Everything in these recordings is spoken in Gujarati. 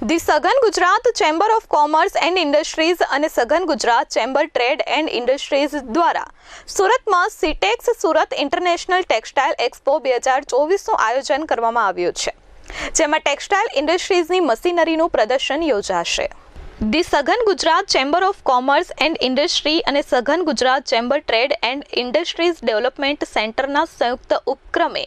The southern Gujarat chamber of commerce and industries અને southern Gujarat chamber trade and industries દ્વારા સુરતમાં Sitex Surat international textile expo બે હજાર ચોવીસનું આયોજન કરવામાં આવ્યું છે, જેમાં ટેક્સટાઇલ ઇન્ડસ્ટ્રીઝની મશીનરીનું પ્રદર્શન યોજાશે. The southern Gujarat chamber of commerce and industry અને southern Gujarat chamber trade and industries development સેન્ટરના સંયુક્ત ઉપક્રમે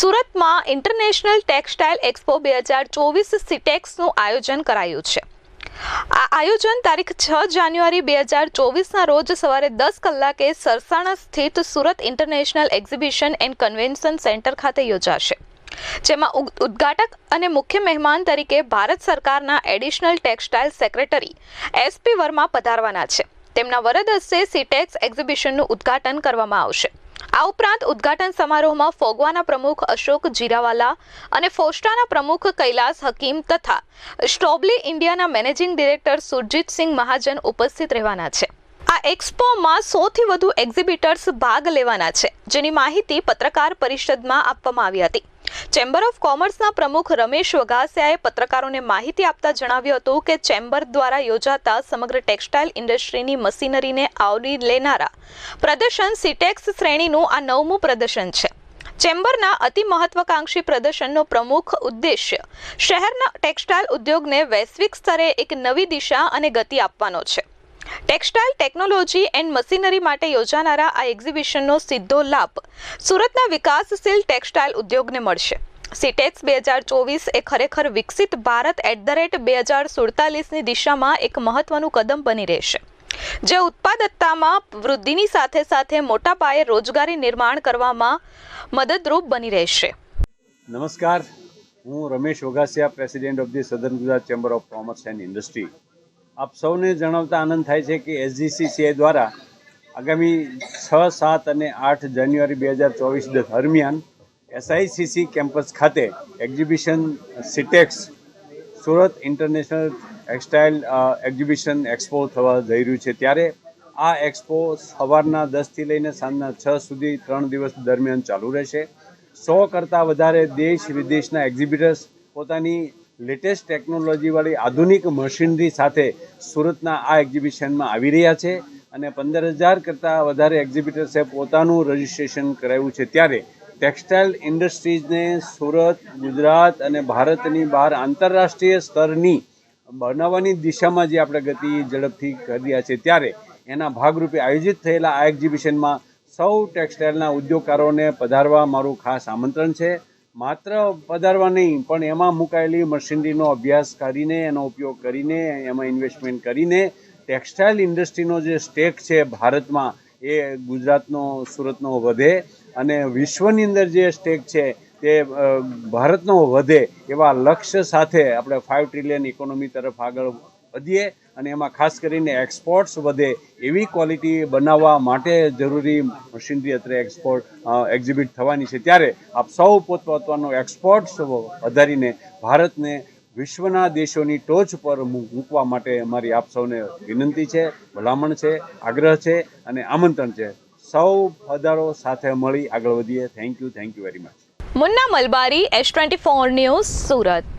સુરતમાં ઇન્ટરનેશનલ ટેક્સટાઇલ એક્સપો બે હજાર ચોવીસ સિટેક્સનું આયોજન કરાયું છે. આ આયોજન તારીખ છ જાન્યુઆરી બે હજાર ચોવીસના રોજ સવારે દસ કલાકે સરસાણા સ્થિત Surat international exhibition and convention centre ખાતે યોજાશે. જેમાં ઉદ- ઉદ્ઘાટક અને મુખ્ય મહેમાન તરીકે ભારત સરકારના additional textile secretary SP Verma પધારવાના છે. તેમના વરદ હસ્તે સિટેક્સ એક્ઝિબિશનનું ઉદ્ઘાટન કરવામાં આવશે. આ ઉપરાંત ઉદ્ઘાટન સમારોહમાં ફોગવાના પ્રમુખ અશોક જીરાવાલા અને ફોસ્ટાના પ્રમુખ કૈલાસ હકીમ તથા સ્ટોબલી ઇન્ડિયાના મેનેજિંગ ડિરેક્ટર સુરજીતસિંહ મહાજન ઉપસ્થિત રહેવાના છે. આ એક્સપોમાં સૌથી વધુ એક્ઝિબિટર્સ ભાગ લેવાના છે, જેની માહિતી પત્રકાર પરિષદમાં આપવામાં આવી હતી. ચેમ્બર ઓફ કોમર્સના પ્રમુખ રમેશ વઘાસિયાએ પત્રકારોને માહિતી આપતા જણાવ્યું હતું કે ચેમ્બર દ્વારા યોજાતા સમગ્ર ટેક્સટાઇલ ઇન્ડસ્ટ્રીની મશીનરીને આવરી લેનારા પ્રદર્શન સિટેક્સ શ્રેણીનું આ નવમું પ્રદર્શન છે. ચેમ્બરના અતિ મહત્વાકાંક્ષી પ્રદર્શનનો પ્રમુખ ઉદ્દેશ્ય શહેરના ટેક્સટાઇલ ઉદ્યોગને વૈશ્વિક સ્તરે એક નવી દિશા અને ગતિ આપવાનો છે. ટેક્સટાઇલ ટેકનોલોજી એન્ડ મશીનરી માટે યોજાનારા આ એક્ઝિબિશનનો સીધો લાભ સુરતના વિકાસશીલ ટેક્સટાઇલ ઉદ્યોગને મળશે. સિટેક્સ બે હજાર ચોવીસ એ ખરેખર વિકસિત ભારત એટ ધ રેટ બે હજાર સુડતાલીસની દિશામાં એક મહત્વનું કદમ બની રહેશે. જે ઉત્પાદકતામાં વૃદ્ધિની સાથે સાથે મોટા પાયે રોજગારી નિર્માણ કરવામાં મદદરૂપ બની રહેશે. નમસ્કાર. હું Ramesh Ogasiya president of the southern Gujarat chamber of commerce and industry આપ સૌને જણાવતા આનંદ થાય છે કે એસજીસીસીઆઈ દ્વારા આગામી છ, સાત અને આઠ જાન્યુઆરી બે હજાર ચોવીસ દરમિયાન એસઆઈસીસી કેમ્પસ ખાતે exhibition Sitex Surat international textile exhibition expo થવા જઈ રહ્યું છે. ત્યારે આ એક્સપો સવારના દસથી લઈને સાંજના છ સુધી ત્રણ દિવસ દરમિયાન ચાલુ રહેશે. સો કરતાં વધારે દેશ વિદેશના એક્ઝિબિટર્સ પોતાની લેટેસ્ટ ટેકનોલોજીવાળી આધુનિક મશીનરી સાથે સુરતના આ એક્ઝિબિશનમાં આવી રહ્યા છે અને પંદર હજાર કરતાં વધારે એક્ઝિબિટર્સે પોતાનું રજિસ્ટ્રેશન કરાવ્યું છે. ત્યારે ટેક્સટાઇલ ઇન્ડસ્ટ્રીઝને સુરત, ગુજરાત અને ભારતની બહાર આંતરરાષ્ટ્રીય સ્તરની બનાવવાની દિશામાં જે આપણે ગતિ ઝડપથી કરી રહ્યા છે, ત્યારે એના ભાગરૂપે આયોજિત થયેલા આ એક્ઝિબિશનમાં સૌ ટેક્સટાઇલના ઉદ્યોગકારોને પધારવા મારું ખાસ આમંત્રણ છે. માત્ર પધારવા નહીં, પણ એમાં મુકાયેલી મશીનરીનો અભ્યાસ કરીને, એનો ઉપયોગ કરીને, એમાં ઇન્વેસ્ટમેન્ટ કરીને ટેક્સટાઇલ ઇન્ડસ્ટ્રીનો જે સ્ટેક છે ભારતમાં, એ ગુજરાતનો, સુરતનો વધે અને વિશ્વની અંદર જે સ્ટેક છે, તે ભારતનો વધે એવા લક્ષ્ય સાથે આપણે ફાઇવ ટ્રિલિયન ઇકોનોમી તરફ આગળ વધીએ અને એમાં ખાસ કરીને એક્સપોર્ટ્સ વધે એવી ક્વોલિટી બનાવવા માટે જરૂરી મશીનરી અત્રે એક્સપોર્ટ એક્ઝિબિટ થવાની છે. ત્યારે આપ સૌ પોતપોતાનો એક્સપોર્ટ્સ વધારીને ભારતને વિશ્વના દેશોની ટોચ પર મૂકવા માટે અમારી આપ સૌને વિનંતી છે, ભલામણ છે, આગ્રહ છે અને આમંત્રણ છે. સૌ પધારો સાથે મળી આગળ વધીએ. Thank you thank you very much Munna Malbari S twenty four news Surat.